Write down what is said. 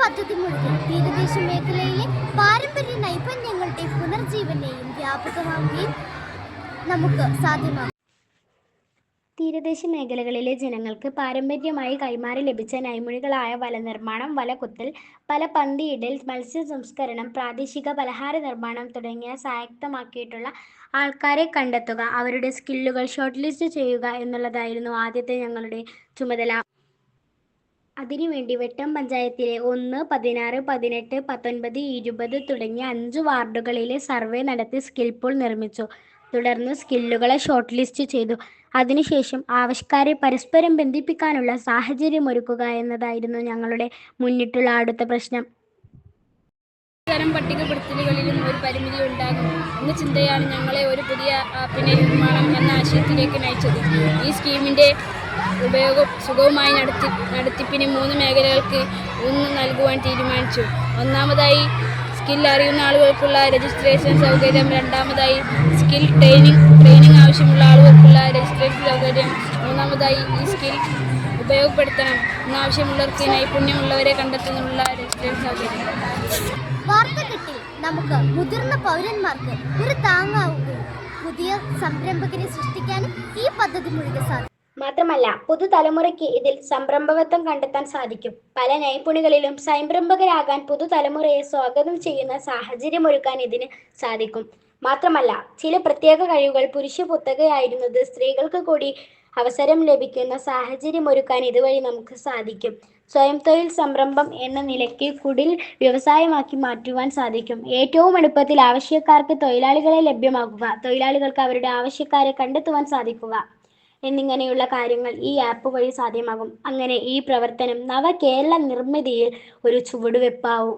പദ്ധതി മുഴുവൻ തീരദേശ മേഖലയിലെ പാരമ്പര്യ നൈപുണ്യങ്ങളുടെ പുനർജീവനെയും വ്യാപകമാവുകയും നമുക്ക് സാധ്യമാകും. തീരദേശ മേഖലകളിലെ ജനങ്ങൾക്ക് പാരമ്പര്യമായി കൈമാറി ലഭിച്ച നൈമുഴികളായ വല നിർമ്മാണം വലകുത്തൽ പല പന്തിയിടൽ മത്സ്യ സംസ്കരണം പ്രാദേശിക പലഹാര നിർമ്മാണം തുടങ്ങിയ സ്വായത്തമാക്കിയിട്ടുള്ള ആൾക്കാരെ കണ്ടെത്തുക അവരുടെ സ്കില്ലുകൾ ഷോർട്ട് ലിസ്റ്റ് ചെയ്യുക എന്നുള്ളതായിരുന്നു ആദ്യത്തെ ഞങ്ങളുടെ ചുമതല. അതിനുവേണ്ടി വെട്ടം പഞ്ചായത്തിലെ ഒന്ന് പതിനാറ് പതിനെട്ട് പത്തൊൻപത് ഇരുപത് തുടങ്ങിയ അഞ്ച് വാർഡുകളിലെ സർവേ നടത്തി സ്കിൽ പൂൾ നിർമ്മിച്ചു. തുടർന്ന് സ്കില്ലുകളെ ഷോർട്ട് ലിസ്റ്റ് ചെയ്തു. അതിനുശേഷം ആവശ്യക്കാരെ പരസ്പരം ബന്ധിപ്പിക്കാനുള്ള സാഹചര്യം ഒരുക്കുക എന്നതായിരുന്നു ഞങ്ങളുടെ മുന്നിട്ടുള്ള അടുത്ത പ്രശ്നം. തരം പട്ടികപ്പെടുത്തലുകളിലും ഒരു പരിമിതി ഉണ്ടാകും എന്ന ചിന്തയാണ് ഞങ്ങളെ ഒരു പുതിയ ആപ്പിനെ നിർമ്മാണം എന്ന ആശയത്തിലേക്ക് നയിച്ചത്. ഈ സ്കീമിന്റെ ഉപയോഗം സുഗമമായി നടത്തി നടത്തിപ്പിന് മൂന്ന് മേഖലകൾക്ക് ഊന്നൽ നൽകുവാൻ തീരുമാനിച്ചു. ഒന്നാമതായി സ്കിൽ അറിയുന്ന ആളുകൾക്കുള്ള രജിസ്ട്രേഷൻ സൗകര്യം രണ്ടാമതായി സ്കിൽ ട്രെയിനിങ് ട്രെയിനിങ് ആവശ്യമുള്ള ആളുകൾക്കുള്ള രജിസ്ട്രേഷൻ സൗകര്യം മൂന്നാമതായി ഈ സ്കിൽ ഉപയോഗപ്പെടുത്തണം. എന്നാവശ്യമുള്ളവർക്ക് നൈപുണ്യമുള്ളവരെ കണ്ടെത്തുന്നുള്ള രജിസ്ട്രേഷൻ സൗകര്യം. വാർത്തകെട്ടിൽ നമുക്ക് മുതിർന്ന പൗരന്മാർക്ക് ഒരു താങ്ങാവുകയും പുതിയ സംരംഭകരെ സൃഷ്ടിക്കാനും ഈ പദ്ധതി മുഴുവൻ സാധിക്കും. മാത്രമല്ല പുതുതലമുറയ്ക്ക് ഇതിൽ സംരംഭകത്വം കണ്ടെത്താൻ സാധിക്കും. പല നൈപുണികളിലും സംരംഭകരാകാൻ പുതുതലമുറയെ സ്വാഗതം ചെയ്യുന്ന സാഹചര്യമൊരുക്കാൻ ഇതിന് സാധിക്കും. മാത്രമല്ല ചില പ്രത്യേക കഴിവുകൾ പുരുഷ പുത്തകയായിരുന്നത് സ്ത്രീകൾക്ക് കൂടി അവസരം ലഭിക്കുന്ന സാഹചര്യം ഒരുക്കാൻ ഇതുവഴി നമുക്ക് സാധിക്കും. സ്വയം തൊഴിൽ സംരംഭം എന്ന നിലയ്ക്ക് കുടിൽ വ്യവസായമാക്കി മാറ്റുവാൻ സാധിക്കും. ഏറ്റവും എളുപ്പത്തിൽ ആവശ്യക്കാർക്ക് തൊഴിലാളികളെ ലഭ്യമാക്കുക തൊഴിലാളികൾക്ക് അവരുടെ ആവശ്യക്കാരെ കണ്ടെത്തുവാൻ സാധിക്കുക. എന്നിങ്ങനെയുള്ള കാര്യങ്ങൾ ഈ ആപ്പ് വഴി സാധ്യമാകും. അങ്ങനെ ഈ പ്രവർത്തനം നവകേരള നിർമ്മിതിയിൽ ഒരു ചുവടുവെപ്പാവും.